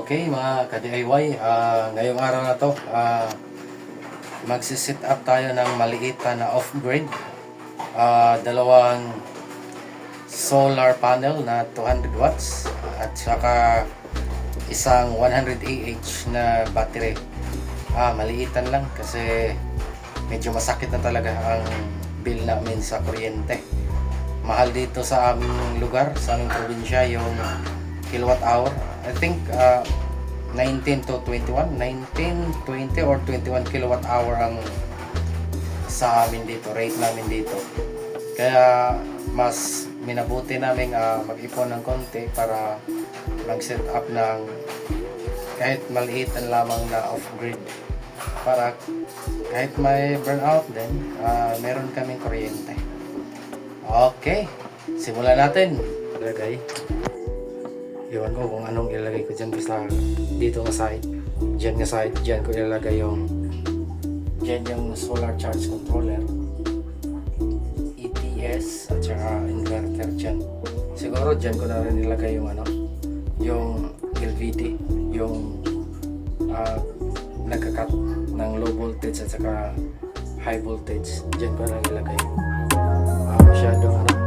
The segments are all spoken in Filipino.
Okay mga ka-DIY, ah, ngayong araw na to, ah, magsisit up tayo ng maliit na off-grid. Ah, dalawang solar panel na 200 watts at saka isang 100 AH na battery. Ah, maliitan lang kasi medyo masakit na talaga ang bill namin sa kuryente. Mahal dito sa aming lugar, sa aming probinsya, yung kilowatt hour. I think uh, 19 to 21, 19, 20 or 21 kilowatt hour ang sa amin dito, rate namin dito. Kaya mas minabuti namin uh, mag-ipon ng konti para mag-set up ng kahit maliitan lamang na off-grid para kahit may burnout din, uh, meron kaming kuryente. Okay, simulan natin. Lagay. Iwan ko kung anong ilalagay ko dyan basta dito nga side. Dyan nga side, dyan ko ilalagay yung dyan yung solar charge controller. ETS at saka inverter dyan. Siguro dyan ko na rin ilagay yung ano, yung LVD, yung uh, nagkakat ng low voltage at saka high voltage. Dyan ko na ilagay. Uh, masyadong ano,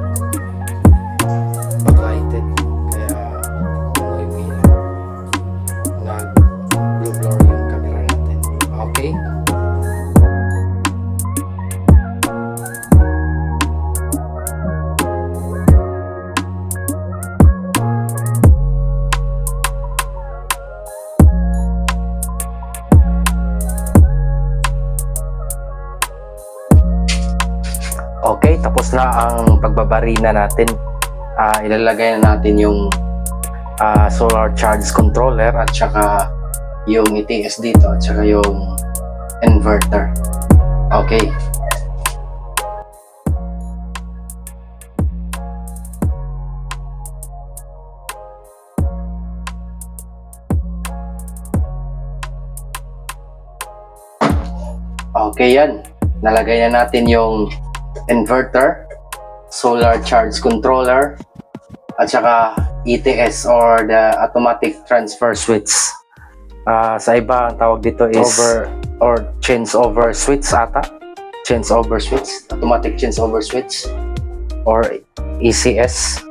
Okay, tapos na ang pagbabarina natin. Ah, ilalagay na natin yung ah, solar charge controller at saka yung ETS dito at saka yung inverter. Okay. Okay yan. Nalagay na natin yung inverter, solar charge controller, at saka ETS or the automatic transfer switch. Ah, sa iba ang tawag dito is over or change over switch ata. Change over switch, automatic change over switch or ECS.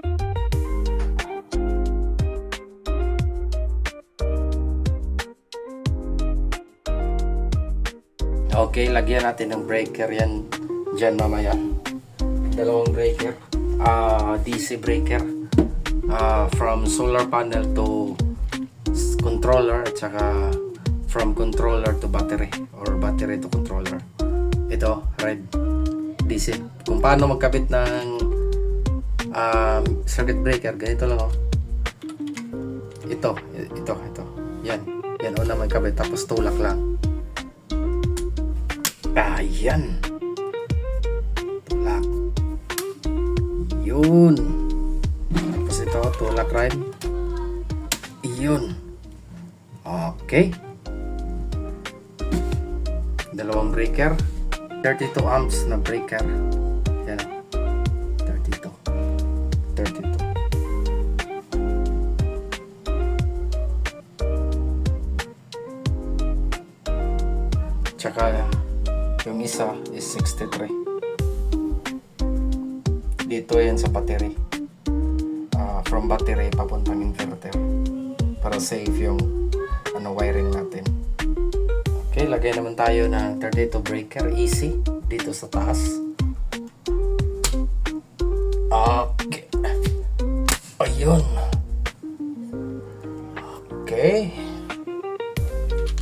Okay, lagyan natin ng breaker yan dyan mamaya. Dalawang breaker. ah DC breaker. ah from solar panel to controller at saka from controller to battery or battery to controller. Ito, red DC. Kung paano magkabit ng um, circuit breaker, ganito lang oh. Ito, ito, ito. Yan. Yan una magkabit tapos tulak lang. Ayan. Tulak. Yun. Tapos ito, tulak rin. Yun. Okay. Dalawang breaker. 32 amps na breaker. Yan. 32. 32. Tsaka yung isa is 63. Dito yan sa battery. Ah, from battery papuntang inverter. Para safe yung ano wiring natin. Okay, lagay naman tayo ng 32 breaker easy dito sa taas. Okay. Ayun. Okay.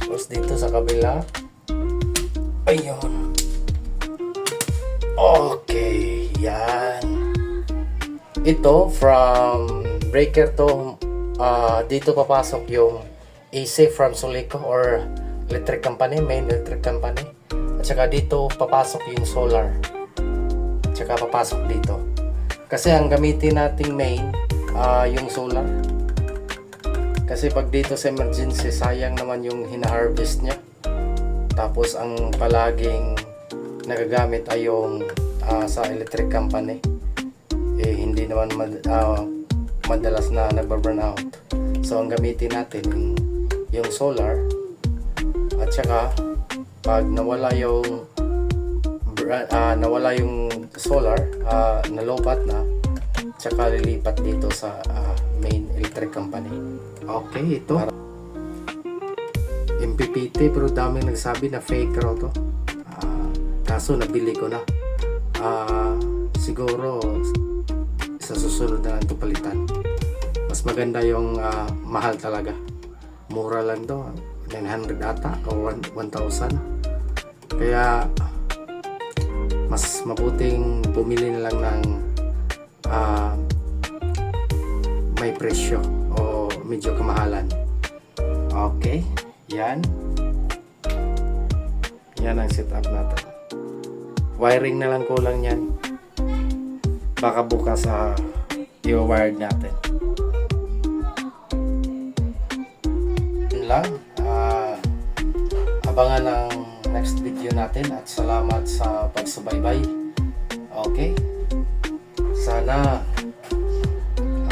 Tapos dito sa kabila. Ayun. Okay, yan. Ito from breaker to ah, dito papasok yung AC from Soleco or electric company, main electric company. At saka dito papasok yung solar. At saka papasok dito. Kasi ang gamitin nating main ah, yung solar. Kasi pag dito sa emergency, sayang naman yung hina-harvest niya. Tapos ang palaging nagagamit ay yung ah, sa electric company. Eh hindi naman mad, ah, madalas na nagba-burn out. So ang gamitin natin yung yung solar at saka pag nawala yung ah, nawala yung solar ah, nalobat na tsaka lilipat dito sa ah, main electric company. Okay ito. MPPT pero daming nagsabi na fake raw to. Ah, kaso nabili ko na. Ah, siguro susunod na lang ito palitan mas maganda yung ah, mahal talaga. Mura lang to 900 ata o 1 1,000 kaya mas mabuting bumili na lang ng ah, may presyo o medyo kamahalan. Okay yan. Yan ang setup natin. Wiring na lang kulang yan. Baka bukas sa i-wired natin. Yun lang. Ah, abangan ang next video natin at salamat sa pagsubaybay. Okay? Sana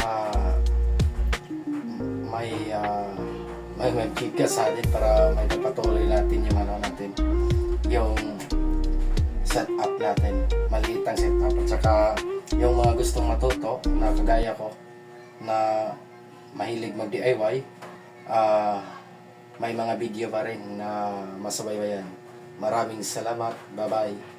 ah, may ah, may may kick sa atin para may napatuloy natin yung ano natin yung setup natin. Maliit ang setup at saka yung mga gustong matuto na kagaya ko na mahilig mag DIY ah may mga video pa rin na masubaybayan maraming salamat. Bye bye